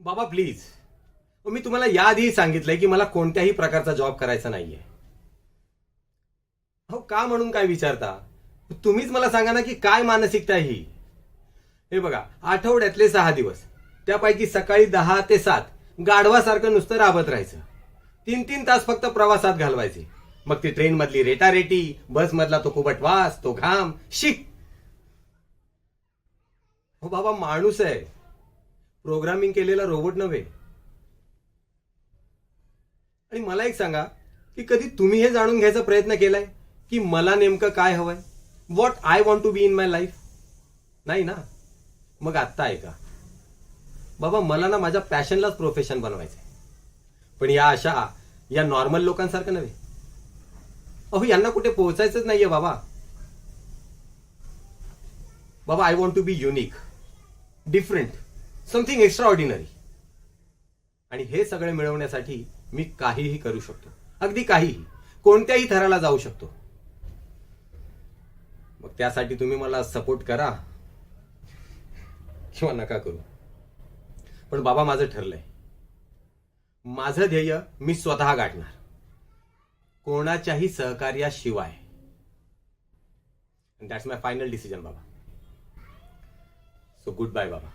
बाबा प्लीज मी तुम्हाला याआधीही सांगितलंय की मला कोणत्याही प्रकारचा जॉब करायचा नाहीये. हो का म्हणून काय विचारता? तुम्हीच मला सांगा ना की काय मानसिकता ही. हे बघा आठवड्यातले सहा दिवस. त्यापैकी सकाळी दहा ते सात गाढवासारखं नुसतं राबत राहायचं. तीन तीन तास फक्त प्रवासात घालवायचे. मग ती ट्रेन मधली रेटारेटी बस मधला तो कुबट वास तो घाम शिक हो बाबा माणूस आहे. प्रोग्रामिंग केलेला रोबोट नव्हे. आणि मला एक सांगा की कधी तुम्ही हे जाणून घ्यायचा प्रयत्न केलाय की मला नेमकं काय हवंय? What I want to be in my life नाही ना? मग आत्ता ऐका. बाबा मला ना माझ्या पॅशनलाच प्रोफेशन बनवायचंय. पण या अशा या नॉर्मल लोकांसारखं नव्हे. अहो यांना कुठे पोहोचायचंच नाहीये बाबा. बाबा I want to be unique different something extraordinary आणि हे सगळे मिळवण्यासाठी मी काहीही करू शकतो. अगदी काहीही. कोणत्याही थराला जाऊ शकतो. मग त्यासाठी तुम्ही मला सपोर्ट करा. किंवा नका करू. पण बाबा माझं ठरलंय. माझं ध्येय मी स्वतः गाठणार. कोणाच्याही सहकार्याशिवाय. दॅट्स माय फायनल डिसिजन बाबा. सो गुड बाय बाबा.